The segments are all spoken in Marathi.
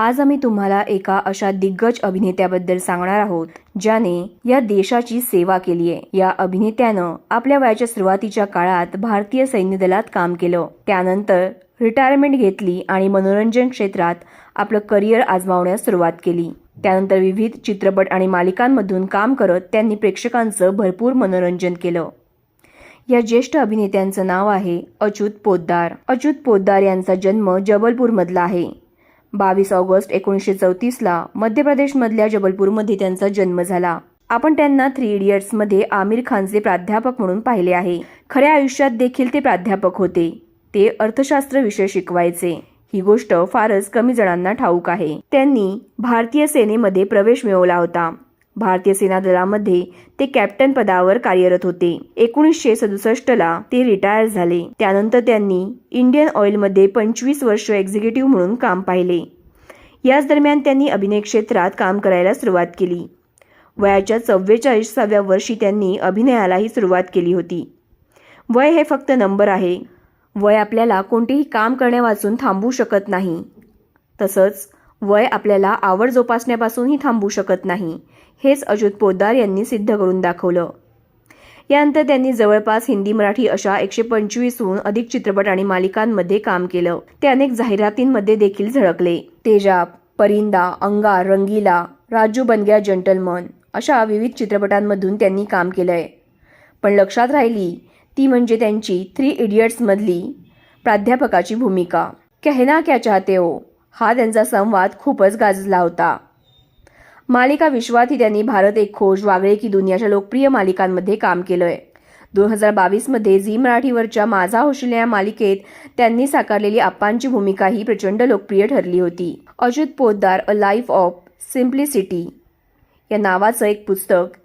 आज आम्ही तुम्हाला एका अशा दिग्गज अभिनेत्याबद्दल सांगणार आहोत ज्याने या देशाची सेवा केली आहे. या अभिनेत्यानं आपल्या वयाच्या सुरुवातीच्या काळात भारतीय सैन्य दलात काम केलं. त्यानंतर रिटायरमेंट घेतली आणि मनोरंजन क्षेत्रात आपलं करिअर आजमावण्यास सुरुवात केली. त्यानंतर विविध चित्रपट आणि मालिकांमधून काम करत त्यांनी प्रेक्षकांचं भरपूर मनोरंजन केलं. या ज्येष्ठ अभिनेत्यांचं नाव आहे अच्युत पोद्दार. अच्युत पोद्दार यांचा जन्म जबलपूरमधला आहे. बावीस ऑगस्ट एकोणीसशे चौतीसला मध्य प्रदेशमधल्या जबलपूरमध्ये त्यांचा जन्म झाला. आपण त्यांना थ्री इडियट्समध्ये आमिर खानचे प्राध्यापक म्हणून पाहिले आहे. खऱ्या आयुष्यात देखील ते प्राध्यापक होते. ते अर्थशास्त्र विषय शिकवायचे. ही गोष्ट फारच कमी जणांना ठाऊक आहे. त्यांनी भारतीय सेनेमध्ये प्रवेश मिळवला होता. भारतीय सेना दलामध्ये ते कॅप्टन पदावर कार्यरत होते. एकोणीसशे सदुसष्टला ते रिटायर झाले. त्यानंतर त्यांनी इंडियन ऑइलमध्ये पंचवीस वर्ष एक्झिक्युटिव्ह म्हणून काम पाहिले. याच दरम्यान त्यांनी अभिनय क्षेत्रात काम करायला सुरुवात केली. वयाच्या चव्वेचाळीसाव्या वर्षी त्यांनी अभिनयालाही सुरुवात केली होती. वय हे फक्त नंबर आहे. वय आपल्याला कोणतेही काम करण्यावाचून थांबवू शकत नाही. तसंच वय आपल्याला आवड जोपासण्यापासूनही थांबू शकत नाही हेच अच्युत पोद्दार यांनी सिद्ध करून दाखवलं. यानंतर त्यांनी जवळपास हिंदी मराठी अशा एकशे पंचवीसहून अधिक चित्रपट आणि मालिकांमध्ये काम केलं. ते अनेक जाहिरातींमध्ये देखील झळकले. तेजाब परिंदा अंगार रंगीला राजू बनग्या जंटलमन अशा विविध चित्रपटांमधून त्यांनी काम केलंय. पण लक्षात राहिली ती म्हणजे त्यांची थ्री इडियट्समधली प्राध्यापकाची भूमिका. कहना क्या चाहते हो? हा त्यांचा संवाद खूपच गाजला होता. मालिका विश्वातही त्यांनी भारत एक खोज वागळे की दुनियाच्या लोकप्रिय मालिकांमध्ये काम केलंय. दोन हजार बावीसमध्ये झी मराठीवरच्या माझा होशिल या मालिकेत त्यांनी साकारलेली आप्पांची भूमिका ही प्रचंड लोकप्रिय ठरली होती. Ajit Poddar a life of simplicity या नावाचं एक पुस्तक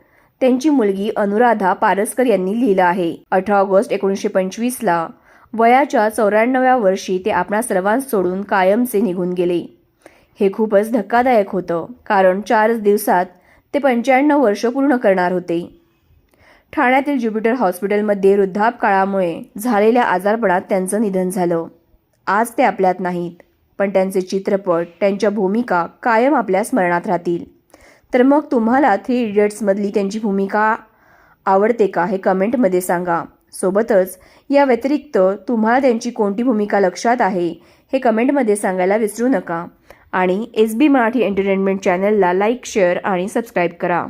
त्यांची मुलगी अनुराधा पारसकर यांनी लिहिलं आहे. अठरा ऑगस्ट एकोणीसशे पंचवीसला वयाच्या चौऱ्याण्णव्या वर्षी ते आपणा सर्वांस सोडून कायमचे निघून गेले. हे खूपच धक्कादायक होतं कारण चारच दिवसात ते पंच्याण्णव वर्ष पूर्ण करणार होते. ठाण्यातील ज्युपिटर हॉस्पिटलमध्ये वृद्धापकाळामुळे झालेल्या आजारपणात त्यांचं निधन झालं. आज ते आपल्यात नाहीत पण त्यांचे चित्रपट त्यांच्या भूमिका कायम आपल्या स्मरणात राहतील. तर मग तुम्हाला थ्री इडियट्समधली त्यांची भूमिका आवडते का हे कमेंटमध्ये सांगा. सोबतच या व्यतिरिक्त तुम्हाला त्यांची कोणती भूमिका लक्षात आहे हे कमेंटमध्ये सांगायला विसरू नका. आणि एस बी मराठी एंटरटेनमेंट चॅनलला लाईक शेअर आणि सबस्क्राईब करा.